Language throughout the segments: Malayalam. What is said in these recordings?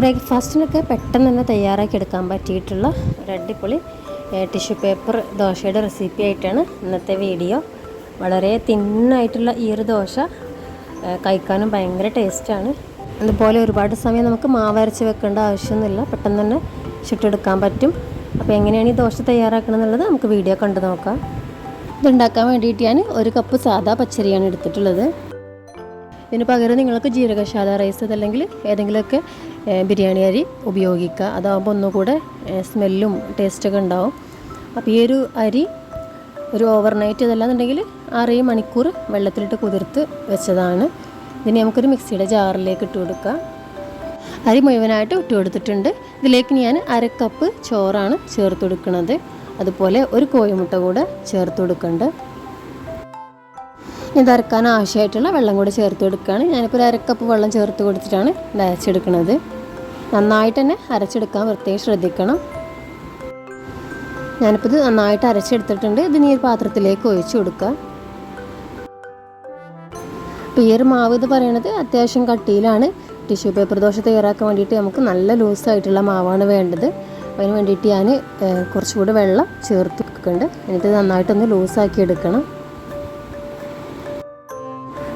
ബ്രേക്ക്ഫാസ്റ്റിനൊക്കെ പെട്ടെന്ന് തന്നെ തയ്യാറാക്കി എടുക്കാൻ പറ്റിയിട്ടുള്ള ഒരു അടിപൊളി ടിഷ്യൂ പേപ്പർ ദോശയുടെ റെസിപ്പി ആയിട്ടാണ് ഇന്നത്തെ വീഡിയോ. വളരെ തിന്നായിട്ടുള്ള ഈ ഒരു ദോശ കഴിക്കാനും ഭയങ്കര ടേസ്റ്റാണ് അതുപോലെ ഒരുപാട് സമയം നമുക്ക് മാവരച്ച് വെക്കേണ്ട ആവശ്യമൊന്നുമില്ല. പെട്ടെന്ന് തന്നെ ചുട്ടെടുക്കാൻ പറ്റും. അപ്പോൾ എങ്ങനെയാണ് ഈ ദോശ തയ്യാറാക്കണം എന്നുള്ളത് നമുക്ക് വീഡിയോ കണ്ടു നോക്കാം. ഇതുണ്ടാക്കാൻ വേണ്ടിയിട്ട് ഞാൻ ഒരു കപ്പ് സാധാ പച്ചരിയാണ് എടുത്തിട്ടുള്ളത്. ഇതിന് പകരം നിങ്ങൾക്ക് ജീരകശാല റൈസ് അതല്ലെങ്കിൽ ഏതെങ്കിലുമൊക്കെ ബിരിയാണി അരി ഉപയോഗിക്കുക. അതാകുമ്പോൾ ഒന്നുകൂടെ സ്മെല്ലും ടേസ്റ്റൊക്കെ ഉണ്ടാവും. അപ്പോൾ ഈ ഒരു അരി ഒരു ഓവർനൈറ്റ് ഇതല്ലാന്നുണ്ടെങ്കിൽ ആറേഴ് മണിക്കൂർ വെള്ളത്തിലിട്ട് കുതിർത്ത് വെച്ചതാണ്. ഇതിനെ നമുക്കൊരു മിക്സിയുടെ ജാറിലേക്ക് ഇട്ട് കൊടുക്കുക അരി മുഴുവനായിട്ട് ഇട്ട് കൊടുത്തിട്ടുണ്ട്. ഇതിലേക്ക് ഞാൻ അര കപ്പ് ചോറാണ് ചേർത്ത് കൊടുക്കുന്നത്. അതുപോലെ ഒരു കോഴിമുട്ട കൂടെ ചേർത്ത് കൊടുക്കുന്നുണ്ട് ഇത് അരക്കാൻ ആവശ്യമായിട്ടുള്ള വെള്ളം കൂടി ചേർത്ത് കൊടുക്കുകയാണ്. ഞാനിപ്പോൾ ഒരു അരക്കപ്പ് വെള്ളം ചേർത്ത് കൊടുത്തിട്ടാണ് ഇത് അരച്ചെടുക്കുന്നത്. നന്നായിട്ട് തന്നെ അരച്ചെടുക്കാൻ പ്രത്യേകം ശ്രദ്ധിക്കണം. ഞാനിപ്പോൾ ഇത് നന്നായിട്ട് അരച്ചെടുത്തിട്ടുണ്ട്. ഇത് ഈ ഒരു പാത്രത്തിലേക്ക് ഒഴിച്ചു കൊടുക്കുക. അപ്പോൾ ഈ ഒരു മാവ് ഇത് പറയണത് അത്യാവശ്യം കട്ടിയിലാണ്. ടിഷ്യൂ പേപ്പർ ദോശ തയ്യാറാക്കാൻ വേണ്ടിയിട്ട് നമുക്ക് നല്ല ലൂസായിട്ടുള്ള മാവാണ് വേണ്ടത്. അതിന് വേണ്ടിയിട്ട് ഞാൻ കുറച്ചുകൂടി വെള്ളം ചേർത്ത് വെക്കുന്നുണ്ട് എന്നിട്ട് നന്നായിട്ടൊന്ന് ലൂസാക്കി എടുക്കണം.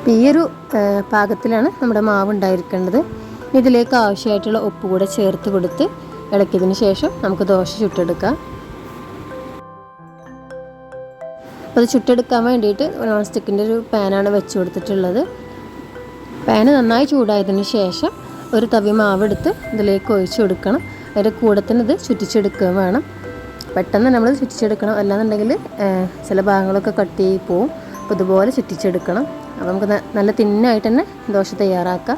അപ്പോൾ ഈ ഒരു പാകത്തിലാണ് നമ്മുടെ മാവ് ഉണ്ടായിരിക്കേണ്ടത്. ഇതിലേക്ക് ആവശ്യമായിട്ടുള്ള ഉപ്പ് കൂടെ ചേർത്ത് കൊടുത്ത് ഇളക്കിയതിന് ശേഷം നമുക്ക് ദോശ ചുട്ടെടുക്കാം. അപ്പോൾ അത് ചുട്ടെടുക്കാൻ വേണ്ടിയിട്ട് നോൺ സ്റ്റിക്കിന്റെ ഒരു പാനാണ് വെച്ച് കൊടുത്തിട്ടുള്ളത്. പാന് നന്നായി ചൂടായതിന് ശേഷം ഒരു തവി മാവെടുത്ത് ഇതിലേക്ക് ഒഴിച്ചു കൊടുക്കണം. അതിന്റെ കൂടെ തന്നെ ഇത് ചുറ്റിച്ചെടുക്കുകയും വേണം. പെട്ടെന്ന് നമ്മൾ ചുറ്റിച്ചെടുക്കണം. അല്ലാന്നുണ്ടെങ്കിൽ ചില ഭാഗങ്ങളൊക്കെ കട്ട് കട്ടി പോവും. അപ്പോൾ ഇതുപോലെ ചുറ്റിച്ചെടുക്കണം. അപ്പോൾ നമുക്ക് നല്ല തിന്നായിട്ട് തന്നെ ദോശ തയ്യാറാക്കാം.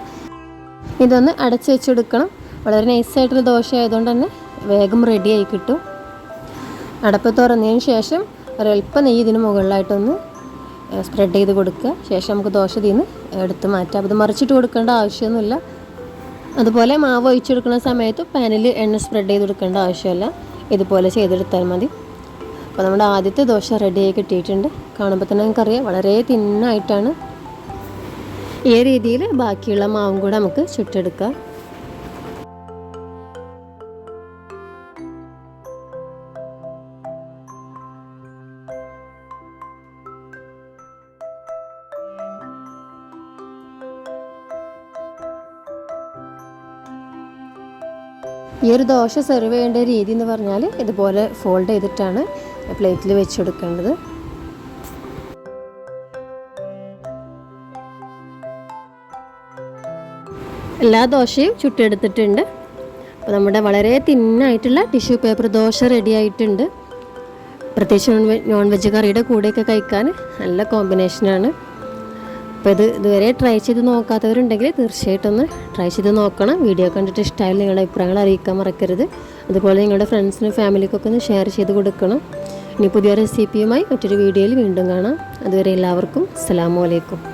ഇതൊന്ന് അടച്ച് വെച്ചെടുക്കണം. വളരെ നൈസായിട്ടുള്ള ദോശ ആയതുകൊണ്ട് തന്നെ വേഗം റെഡിയായി കിട്ടും. അടപ്പ് തുറന്നതിന് ശേഷം ഒരൽപ്പം നെയ്യ് ഇതിന് മുകളിലായിട്ടൊന്ന് സ്പ്രെഡ് ചെയ്ത് കൊടുക്കുക. ശേഷം നമുക്ക് ദോശ തീന്ന് എടുത്ത് മാറ്റാം. ഇത് മറിച്ചിട്ട് കൊടുക്കേണ്ട ആവശ്യമൊന്നുമില്ല. അതുപോലെ മാവ് ഒഴിച്ചെടുക്കുന്ന സമയത്ത് പാനിൽ എണ്ണ സ്പ്രെഡ് ചെയ്ത് കൊടുക്കേണ്ട ആവശ്യമില്ല. ഇതുപോലെ ചെയ്തെടുത്താൽ മതി. അപ്പോൾ നമ്മുടെ ആദ്യത്തെ ദോശ റെഡിയായി കിട്ടിയിട്ടുണ്ട്. കാണുമ്പോൾ തന്നെ നമുക്കറിയാം വളരെ തിന്നായിട്ടാണ് ഈ രീതിയിൽ ബാക്കിയുള്ള മാവും കൂടെ നമുക്ക് ചുട്ടെടുക്കാം. ഈ ഒരു ദോശ സെർവ് ചെയ്യേണ്ട രീതി എന്ന് പറഞ്ഞാൽ ഇതുപോലെ ഫോൾഡ് ചെയ്തിട്ടാണ് പ്ലേറ്റിൽ വെച്ച് എല്ലാ ദോശയും ചുട്ടെടുത്തിട്ടുണ്ട്. അപ്പോൾ നമ്മുടെ വളരെ തിന്നായിട്ടുള്ള ടിഷ്യൂ പേപ്പർ ദോശ റെഡി ആയിട്ടുണ്ട്. പ്രത്യേകിച്ച് നോൺ വെജ് നോൺ വെജ് കറിയുടെ കൂടെയൊക്കെ കഴിക്കാൻ നല്ല കോമ്പിനേഷനാണ് അപ്പോൾ ഇത് ഇതുവരെ ട്രൈ ചെയ്ത് നോക്കാത്തവരുണ്ടെങ്കിൽ തീർച്ചയായിട്ടും ഒന്ന് ട്രൈ ചെയ്ത് നോക്കണം. വീഡിയോ കണ്ടിട്ട് ഇഷ്ടമായാലും നിങ്ങളുടെ അഭിപ്രായങ്ങൾ അറിയിക്കാൻ മറക്കരുത്. അതുപോലെ നിങ്ങളുടെ ഫ്രണ്ട്സിനും ഫാമിലിക്കൊക്കെ ഒന്ന് ഷെയർ ചെയ്ത് കൊടുക്കണം. ഇനി പുതിയ റെസിപ്പിയുമായി മറ്റൊരു വീഡിയോയിൽ വീണ്ടും കാണാം. അതുവരെ എല്ലാവർക്കും അസ്സലാമു അലൈക്കും.